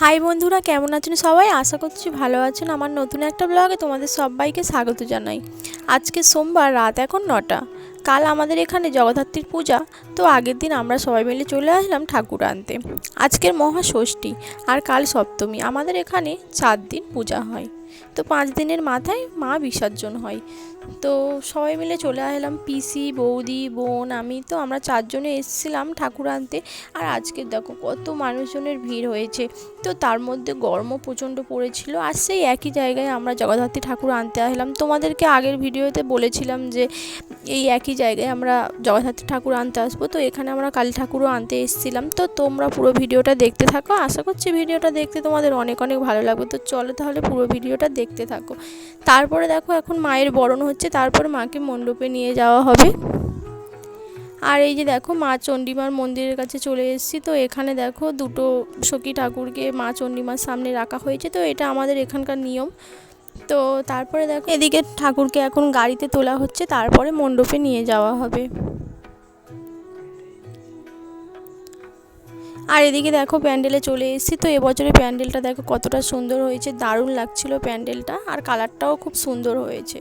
High বন্ধুরা, কেমন আছেন সবাই? আশা করছি ভালো আছেন। আমার নতুন একটা ব্লগে তোমাদের সবাইকে স্বাগত জানাই। আজকে সোমবার, রাত এখন নটা। কাল আমাদের এখানে জগদ্ধাত্রীর পূজা, তো আগের দিন আমরা সবাই মিলে চলে আসলাম ঠাকুর আনতে। আজকের মহা ষষ্ঠী আর কাল সপ্তমী, আমাদের এখানে চার দিন পূজা হয়। তো পাঁচ দিনের মাথায় মা বিসর্জন হয়। তো সবাই মিলে চলে আসলাম, পিসি, বৌদি, বোন, আমি তো আমরা চারজনে এসেছিলাম ঠাকুর আনতে। আর আজকে দেখো কত মানুষজনের ভিড় হয়েছে। তো তার মধ্যে গরমও প্রচণ্ড পড়েছিল আর সেই একই জায়গায় আমরা জগদ্ধাত্রী ঠাকুর আনতে আসলাম। তোমাদেরকে আগের ভিডিওতে বলেছিলাম যে এই একই জায়গায় আমরা জগদ্ধাত্রী ঠাকুর আনতে আসব। তো এখানে আমরা কালী ঠাকুরও আনতে এসেছিলাম। তো তোমরা পুরো ভিডিওটা দেখতে থাকো। আশা করছি ভিডিওটা দেখতে তোমাদের অনেক অনেক ভালো লাগবে। তো চলো তাহলে পুরো ভিডিওটা দেখতে থাকো। তারপরে দেখো এখন মায়ের বরণ হচ্ছে। তারপর মাকে মণ্ডপে নিয়ে যাওয়া হবে। আর এই যে দেখো মা চণ্ডীমার মন্দিরের কাছে চলে এসেছি। তো এখানে দেখো দুটো সখী ঠাকুরকে মা চণ্ডীমার সামনে রাখা হয়েছে। তো এটা আমাদের এখানকার নিয়ম। তো তারপরে দেখো, এদিকে ঠাকুরকে এখন গাড়িতে তোলা হচ্ছে, তারপরে মণ্ডপে নিয়ে যাওয়া হবে। আর এদিকে দেখো, প্যান্ডেলে চলে এসেছি। তো এবছরে প্যান্ডেলটা দেখো কতটা সুন্দর হয়েছে, দারুণ লাগছিল প্যান্ডেলটা, আর কালারটাও খুব সুন্দর হয়েছে।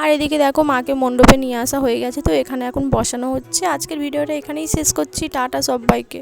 আর এদিকে দেখো, মাকে মণ্ডপে নিয়ে আসা হয়ে গেছে, তো এখানে এখন বসানো হচ্ছে। আজকের ভিডিওটা এখানেই শেষ করছি। টাটা সবাইকে।